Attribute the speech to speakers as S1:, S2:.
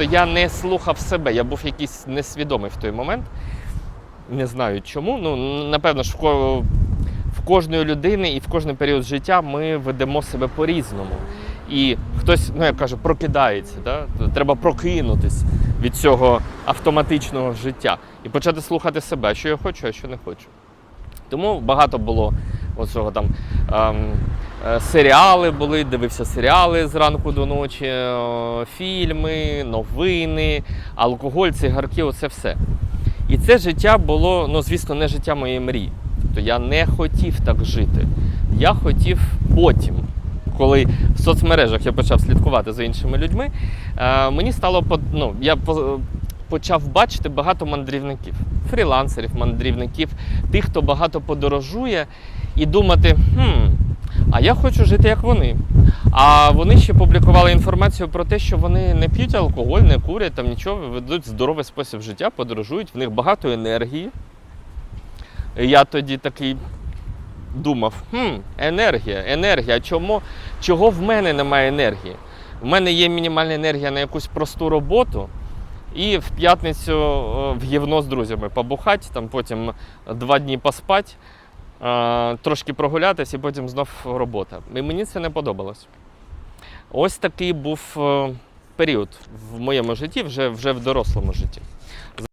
S1: Я не слухав себе, я був якийсь несвідомий в той момент. Не знаю чому. Ну, напевно, ж в, кожної людини і в кожний період життя ми ведемо себе по-різному. І хтось, ну я кажу, прокидається. Да? Треба прокинутись від цього автоматичного життя і почати слухати себе, що я хочу, а що не хочу. Тому багато було оцього там. Ем, серіали були, дивився серіали зранку до ночі, е, фільми, новини, алкоголь, цигарки, оце все. І це життя було, ну звісно, не життя моєї мрії. Тобто я не хотів так жити. Я хотів потім, коли в соцмережах я почав слідкувати за іншими людьми, е, мені стало ну, я почав бачити багато мандрівників, фрілансерів, мандрівників, тих, хто багато подорожує, і думати, хм, а я хочу жити як вони. А вони ще публікували інформацію про те, що вони не п'ють алкоголь, не курять, там нічого, ведуть здоровий спосіб життя, подорожують, в них багато енергії. Я тоді такий думав: хм, енергія, енергія. Чому, чого в мене немає енергії? В мене є мінімальна енергія на якусь просту роботу. І в п'ятницю е, в гівно з друзями побухати, там потім два дні поспати, трошки прогулятись і потім знов робота. І мені це не подобалось. Ось такий був е, період в моєму житті, вже, вже в дорослому житті.